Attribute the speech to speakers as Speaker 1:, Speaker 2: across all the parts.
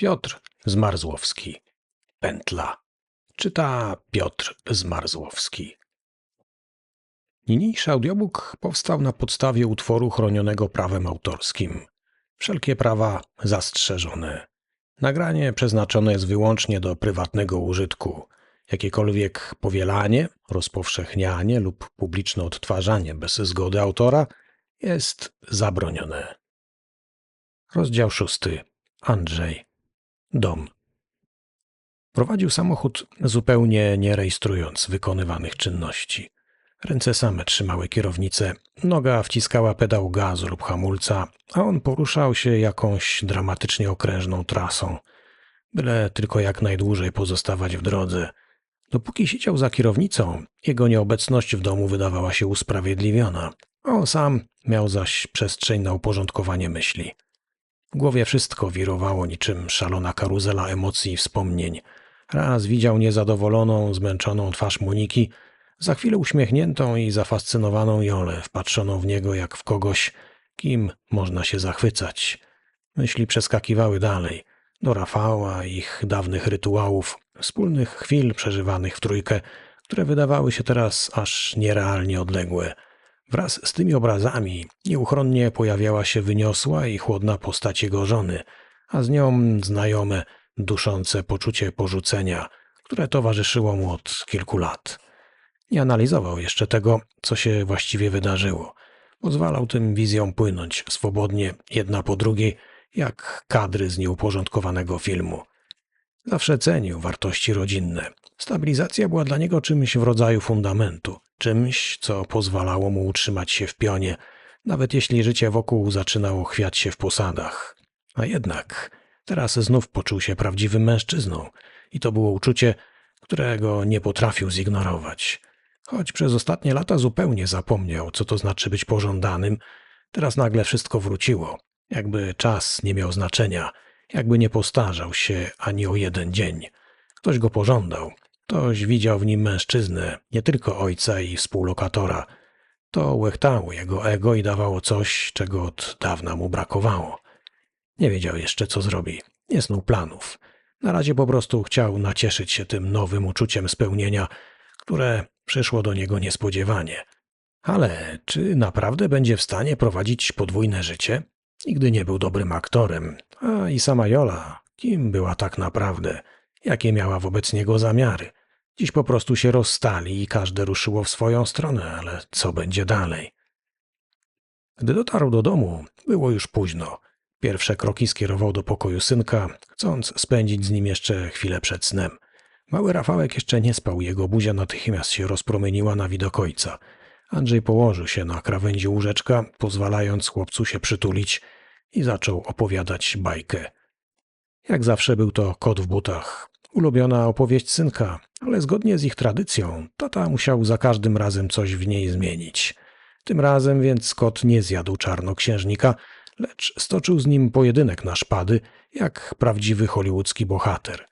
Speaker 1: Piotr Zmarzłowski. Pętla. Czyta Piotr Zmarzłowski. Niniejszy audiobook powstał na podstawie utworu chronionego prawem autorskim. Wszelkie prawa zastrzeżone. Nagranie przeznaczone jest wyłącznie do prywatnego użytku. Jakiekolwiek powielanie, rozpowszechnianie lub publiczne odtwarzanie bez zgody autora jest zabronione. Rozdział szósty. Andrzej. Dom. Prowadził samochód zupełnie nie rejestrując wykonywanych czynności. Ręce same trzymały kierownicę, noga wciskała pedał gazu lub hamulca, a on poruszał się jakąś dramatycznie okrężną trasą. Byle tylko jak najdłużej pozostawać w drodze. Dopóki siedział za kierownicą, jego nieobecność w domu wydawała się usprawiedliwiona. On sam miał zaś przestrzeń na uporządkowanie myśli. W głowie wszystko wirowało niczym szalona karuzela emocji i wspomnień. Raz widział niezadowoloną, zmęczoną twarz Moniki, za chwilę uśmiechniętą i zafascynowaną Jolę, wpatrzoną w niego jak w kogoś, kim można się zachwycać. Myśli przeskakiwały dalej, do Rafała, ich dawnych rytuałów, wspólnych chwil przeżywanych w trójkę, które wydawały się teraz aż nierealnie odległe. Wraz z tymi obrazami nieuchronnie pojawiała się wyniosła i chłodna postać jego żony, a z nią znajome, duszące poczucie porzucenia, które towarzyszyło mu od kilku lat. Nie analizował jeszcze tego, co się właściwie wydarzyło. Pozwalał tym wizjom płynąć swobodnie, jedna po drugiej, jak kadry z nieuporządkowanego filmu. Zawsze cenił wartości rodzinne. Stabilizacja była dla niego czymś w rodzaju fundamentu, czymś, co pozwalało mu utrzymać się w pionie, nawet jeśli życie wokół zaczynało chwiać się w posadach. A jednak teraz znów poczuł się prawdziwym mężczyzną i to było uczucie, którego nie potrafił zignorować. Choć przez ostatnie lata zupełnie zapomniał, co to znaczy być pożądanym, teraz nagle wszystko wróciło, jakby czas nie miał znaczenia, jakby nie postarzał się ani o jeden dzień. Ktoś go pożądał, ktoś widział w nim mężczyznę, nie tylko ojca i współlokatora. To łechtało jego ego i dawało coś, czego od dawna mu brakowało. Nie wiedział jeszcze, co zrobi, nie snuł planów. Na razie po prostu chciał nacieszyć się tym nowym uczuciem spełnienia, które przyszło do niego niespodziewanie. Ale czy naprawdę będzie w stanie prowadzić podwójne życie? Nigdy nie był dobrym aktorem, a i sama Jola, kim była tak naprawdę, jakie miała wobec niego zamiary. Dziś po prostu się rozstali i każde ruszyło w swoją stronę, ale co będzie dalej? Gdy dotarł do domu, było już późno. Pierwsze kroki skierował do pokoju synka, chcąc spędzić z nim jeszcze chwilę przed snem. Mały Rafałek jeszcze nie spał, jego buzia natychmiast się rozpromieniła na widok ojca. Andrzej położył się na krawędzi łóżeczka, pozwalając chłopcu się przytulić i zaczął opowiadać bajkę. Jak zawsze był to kot w butach. Ulubiona opowieść synka, ale zgodnie z ich tradycją, tata musiał za każdym razem coś w niej zmienić. Tym razem więc kot nie zjadł czarnoksiężnika, lecz stoczył z nim pojedynek na szpady, jak prawdziwy hollywoodzki bohater.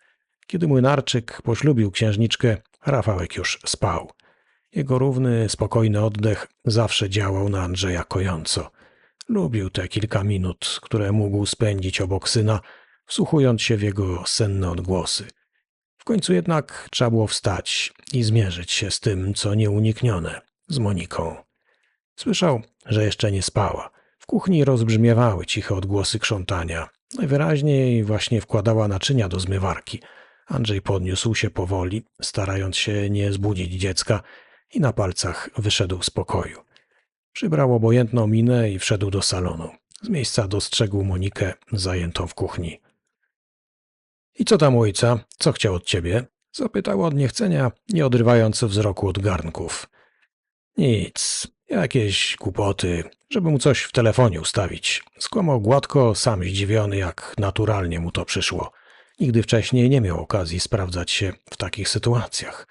Speaker 1: Kiedy młynarczyk poślubił księżniczkę, Rafałek już spał. Jego równy, spokojny oddech zawsze działał na Andrzeja kojąco. Lubił te kilka minut, które mógł spędzić obok syna, wsłuchując się w jego senne odgłosy. Końcu jednak trzeba było wstać i zmierzyć się z tym, co nieuniknione, z Moniką. Słyszał, że jeszcze nie spała. W kuchni rozbrzmiewały ciche odgłosy krzątania. Najwyraźniej właśnie wkładała naczynia do zmywarki. Andrzej podniósł się powoli, starając się nie zbudzić dziecka i na palcach wyszedł z pokoju. Przybrał obojętną minę i wszedł do salonu. Z miejsca dostrzegł Monikę zajętą w kuchni. I co tam ojca? Co chciał od ciebie? Zapytał od niechcenia, nie odrywając wzroku od garnków. Nic, jakieś kłopoty, żeby mu coś w telefonie ustawić. Skłamał gładko, sam zdziwiony, jak naturalnie mu to przyszło. Nigdy wcześniej nie miał okazji sprawdzać się w takich sytuacjach.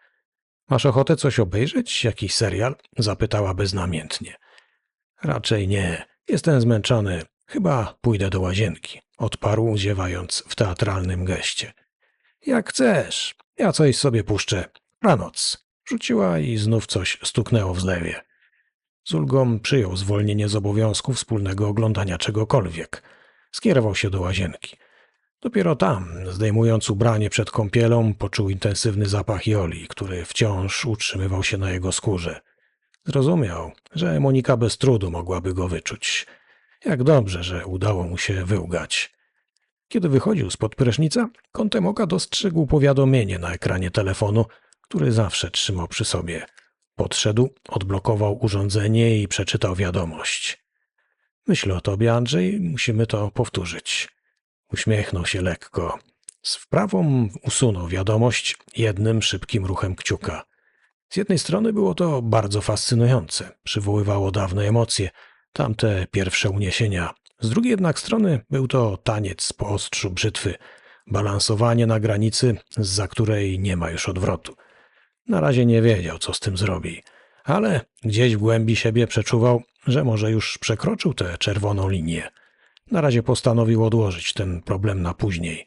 Speaker 1: Masz ochotę coś obejrzeć? Jakiś serial? Zapytała beznamiętnie. Raczej nie. Jestem zmęczony. Chyba pójdę do łazienki. Odparł, ziewając w teatralnym geście. Jak chcesz. Ja coś sobie puszczę. Ranoc. Rzuciła i znów coś stuknęło w zlewie. Z ulgą przyjął zwolnienie z obowiązku wspólnego oglądania czegokolwiek. Skierował się do łazienki. Dopiero tam, zdejmując ubranie przed kąpielą, poczuł intensywny zapach joli, który wciąż utrzymywał się na jego skórze. Zrozumiał, że Monika bez trudu mogłaby go wyczuć. Jak dobrze, że udało mu się wyłgać. Kiedy wychodził spod prysznica, kątem oka dostrzegł powiadomienie na ekranie telefonu, który zawsze trzymał przy sobie. Podszedł, odblokował urządzenie i przeczytał wiadomość. Myślę o tobie, Andrzej, musimy to powtórzyć. Uśmiechnął się lekko. Z wprawą usunął wiadomość jednym szybkim ruchem kciuka. Z jednej strony było to bardzo fascynujące, przywoływało dawne emocje, tamte pierwsze uniesienia. Z drugiej jednak strony był to taniec po ostrzu brzytwy, balansowanie na granicy, za której nie ma już odwrotu. Na razie nie wiedział, co z tym zrobi, ale gdzieś w głębi siebie przeczuwał, że może już przekroczył tę czerwoną linię. Na razie postanowił odłożyć ten problem na później.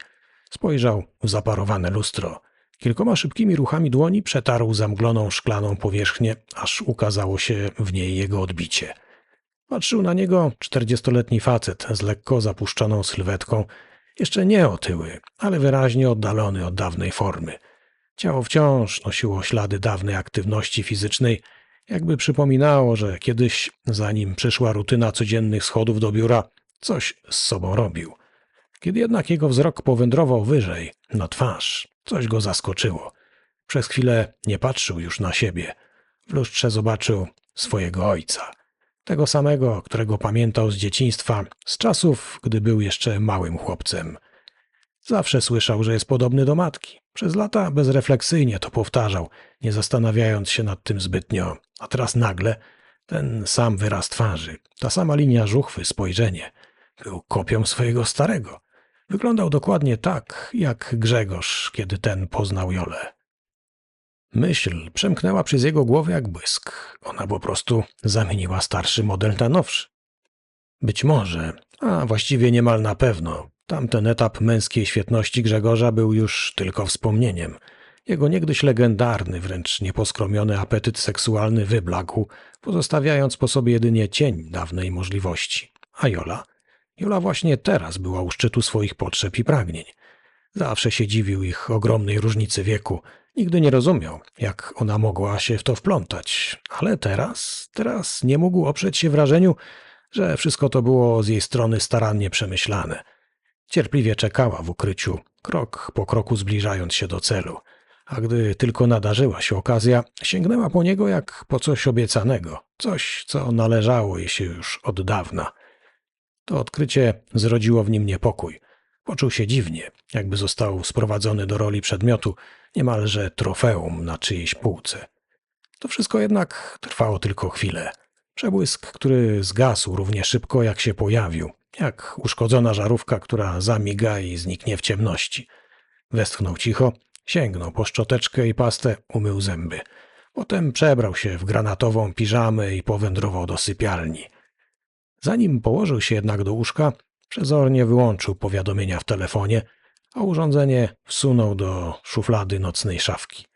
Speaker 1: Spojrzał w zaparowane lustro. Kilkoma szybkimi ruchami dłoni przetarł zamgloną szklaną powierzchnię, aż ukazało się w niej jego odbicie. Patrzył na niego czterdziestoletni facet z lekko zapuszczoną sylwetką, jeszcze nie otyły, ale wyraźnie oddalony od dawnej formy. Ciało wciąż nosiło ślady dawnej aktywności fizycznej, jakby przypominało, że kiedyś, zanim przyszła rutyna codziennych schodów do biura, coś z sobą robił. Kiedy jednak jego wzrok powędrował wyżej, na twarz, coś go zaskoczyło. Przez chwilę nie patrzył już na siebie. W lustrze zobaczył swojego ojca. Tego samego, którego pamiętał z dzieciństwa, z czasów, gdy był jeszcze małym chłopcem. Zawsze słyszał, że jest podobny do matki. Przez lata bezrefleksyjnie to powtarzał, nie zastanawiając się nad tym zbytnio. A teraz nagle ten sam wyraz twarzy, ta sama linia żuchwy, spojrzenie. Był kopią swojego starego. Wyglądał dokładnie tak, jak Grzegorz, kiedy ten poznał Jolę. Myśl przemknęła przez jego głowę jak błysk. Ona po prostu zamieniła starszy model na nowszy. Być może, a właściwie niemal na pewno, tamten etap męskiej świetności Grzegorza był już tylko wspomnieniem. Jego niegdyś legendarny, wręcz nieposkromiony apetyt seksualny wyblakł, pozostawiając po sobie jedynie cień dawnej możliwości. A Jola? Jola właśnie teraz była u szczytu swoich potrzeb i pragnień. Zawsze się dziwił ich ogromnej różnicy wieku. Nigdy nie rozumiał, jak ona mogła się w to wplątać. Ale teraz, teraz nie mógł oprzeć się wrażeniu, że wszystko to było z jej strony starannie przemyślane. Cierpliwie czekała w ukryciu, krok po kroku zbliżając się do celu. A gdy tylko nadarzyła się okazja, sięgnęła po niego jak po coś obiecanego, coś, co należało jej się już od dawna. To odkrycie zrodziło w nim niepokój. Poczuł się dziwnie, jakby został sprowadzony do roli przedmiotu, niemalże trofeum na czyjejś półce. To wszystko jednak trwało tylko chwilę. Przebłysk, który zgasł równie szybko, jak się pojawił, jak uszkodzona żarówka, która zamiga i zniknie w ciemności. Westchnął cicho, sięgnął po szczoteczkę i pastę, umył zęby. Potem przebrał się w granatową piżamę i powędrował do sypialni. Zanim położył się jednak do łóżka, przezornie wyłączył powiadomienia w telefonie, a urządzenie wsunął do szuflady nocnej szafki.